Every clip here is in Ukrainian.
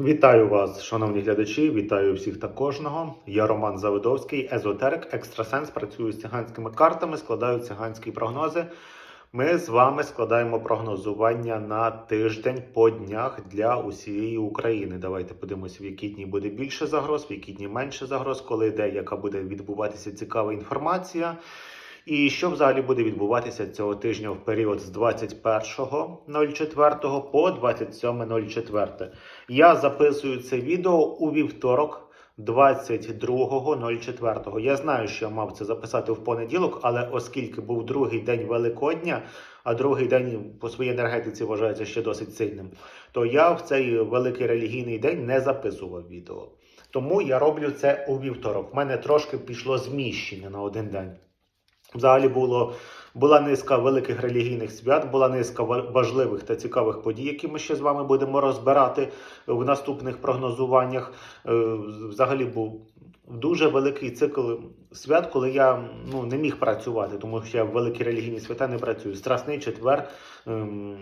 Вітаю вас, шановні глядачі. Вітаю всіх та кожного. Я Роман Завидовський, езотерик, екстрасенс. Працюю з циганськими картами, складаю циганські прогнози. Ми з вами складаємо прогнозування на тиждень по днях для усієї України. Давайте подивимося, в які дні буде більше загроз, в які дні менше загроз, коли де яка буде відбуватися цікава інформація. І що взагалі буде відбуватися цього тижня в період з 21.04 по 27.04. Я записую це відео у вівторок. 22.04. Я знаю, що я мав це записати в понеділок, але оскільки був другий день Великодня, а другий день по своїй енергетиці вважається ще досить сильним, то я в цей великий релігійний день не записував відео. Тому я роблю це у вівторок. У мене трошки пішло зміщення на один день. Взагалі було, була низка великих релігійних свят, була низка важливих та цікавих подій, які ми ще з вами будемо розбирати в наступних прогнозуваннях. Е, Взагалі був дуже великий цикл свят, коли я ну, не міг працювати, тому що я в великі релігійні свята не працюю. Страсний четвер, ем,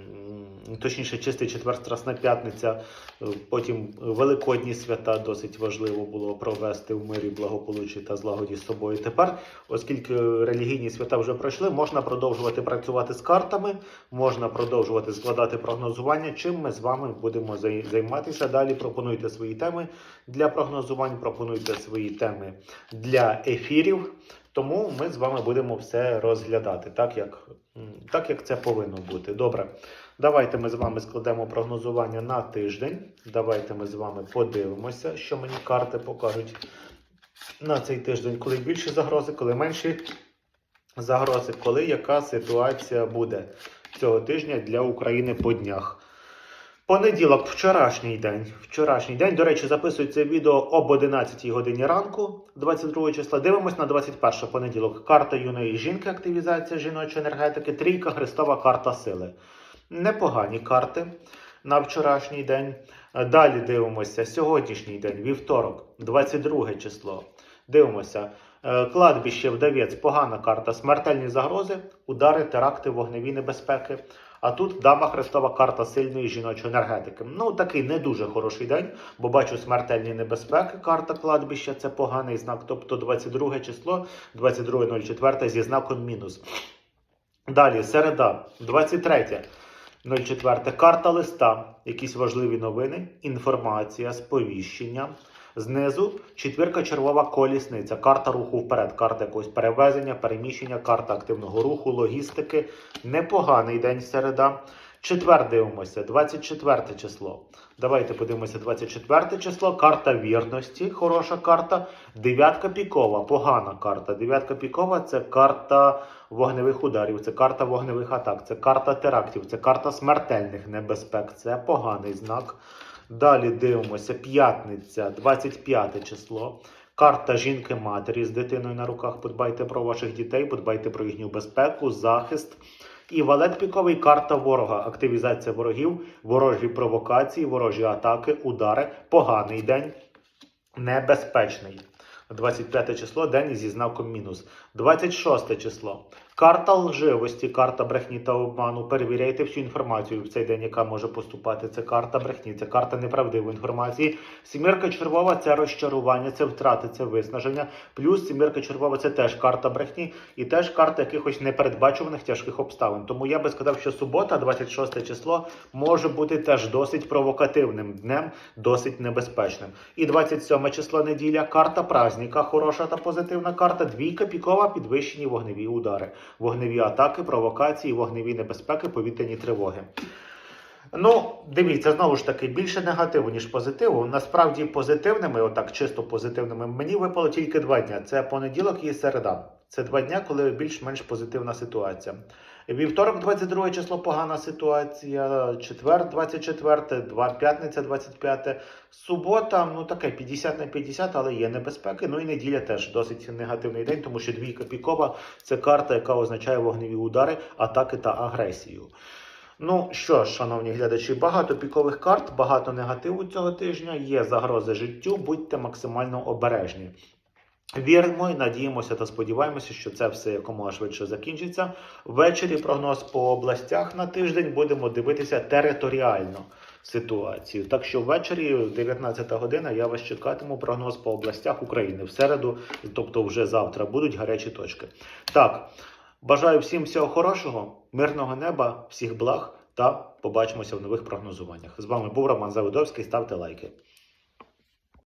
точніше, чистий четвер, Страсна п'ятниця, е, потім великодні свята досить важливо було провести в мирі, благополуччі та злагоді з собою. Тепер, оскільки релігійні свята вже пройшли, можна продовжувати працювати з картами, можна продовжувати складати прогнозування. Чим ми з вами будемо займатися далі? Пропонуйте свої теми для прогнозувань, пропонуйте свої теми для ефірів. Тому ми з вами будемо все розглядати, так як, так як це повинно бути. Добре. Давайте ми з вами складемо прогнозування на тиждень. Давайте ми з вами подивимося, що мені карти покажуть на цей тиждень, коли більші загрози, коли менші загрози, коли яка ситуація буде цього тижня для України по днях. Понеділок, вчорашній день. Вчорашній день, до речі, записую це відео об 11 годині ранку, 22 числа. Дивимось на 21 понеділок. Карта юної жінки, активізація жіночої енергетики, трійка Христова карта сили. Непогані карти на вчорашній день. Далі дивимося сьогоднішній день, вівторок, 22 число. Дивимося. Е, Кладбище вдавець, погана карта, смертельні загрози, удари, теракти, вогневі небезпеки. А тут дама Христова карта сильної жіночої енергетики. Ну, такий не дуже хороший день, бо бачу смертельні небезпеки. Карта кладбища це поганий знак. Тобто 22 число, 22.04 зі знаком мінус. Далі, середа, 23. 04. Карта листа, якісь важливі новини, інформація, сповіщення. Знизу четвірка червова колісниця, карта руху вперед, карта якогось перевезення, переміщення, карта активного руху, логістики. Непоганий день середа. Четвер дивимося, 24 число. Давайте подивимося 24 число. Карта вірності, хороша карта. Дев'ятка пікова, погана карта. Дев'ятка пікова це карта вогневих ударів, це карта вогневих атак, це карта терактів, це карта смертельних небезпек. Це поганий знак. Далі дивимося, п'ятниця, 25 число. Карта жінки-матері з дитиною на руках. Подбайте про ваших дітей, подбайте про їхню безпеку, захист. І валет піковий карта ворога. Активізація ворогів, ворожі провокації, ворожі атаки, удари. Поганий день, небезпечний. 25 число день зі знаком мінус. 26 число. Карта лживості, карта брехні та обману. Перевіряйте всю інформацію в цей день, яка може поступати. Це карта брехні, це карта неправдивої інформації. Сімірка червова це розчарування, це втрати, це виснаження. Плюс сімірка червова це теж карта брехні і теж карта якихось непередбачуваних тяжких обставин. Тому я би сказав, що субота, 26 число, може бути теж досить провокативним днем, досить небезпечним. І 27 число неділя, карта праздника, хороша та позитивна карта. Двійка пікова, підвищені вогневі удари, вогневі атаки, провокації, вогневі небезпеки, повітряні тривоги. Ну, дивіться, знову ж таки, більше негативу, ніж позитиву. Насправді позитивними, отак чисто позитивними, мені випало тільки два дня. Це понеділок і середа. Це два дня, коли більш-менш позитивна ситуація. Вівторок, 22 число, погана ситуація. Четвер, 24, два, п'ятниця, 25. Субота, ну таке 50 на 50, але є небезпеки. Ну і неділя теж досить негативний день, тому що двійка пікова це карта, яка означає вогневі удари, атаки та агресію. Ну що ж, шановні глядачі, багато пікових карт, багато негативу цього тижня. Є загрози життю, будьте максимально обережні. Віримо і надіємося та сподіваємося, що це все якомога швидше закінчиться. Ввечері прогноз по областях на тиждень будемо дивитися територіально. ситуацію. Так що ввечері, 19 година, я вас чекатиму прогноз по областях України. В середу, тобто вже завтра, будуть гарячі точки. Так, бажаю всім всього хорошого, мирного неба, всіх благ та побачимося в нових прогнозуваннях. З вами був Роман Заводовський. Ставте лайки.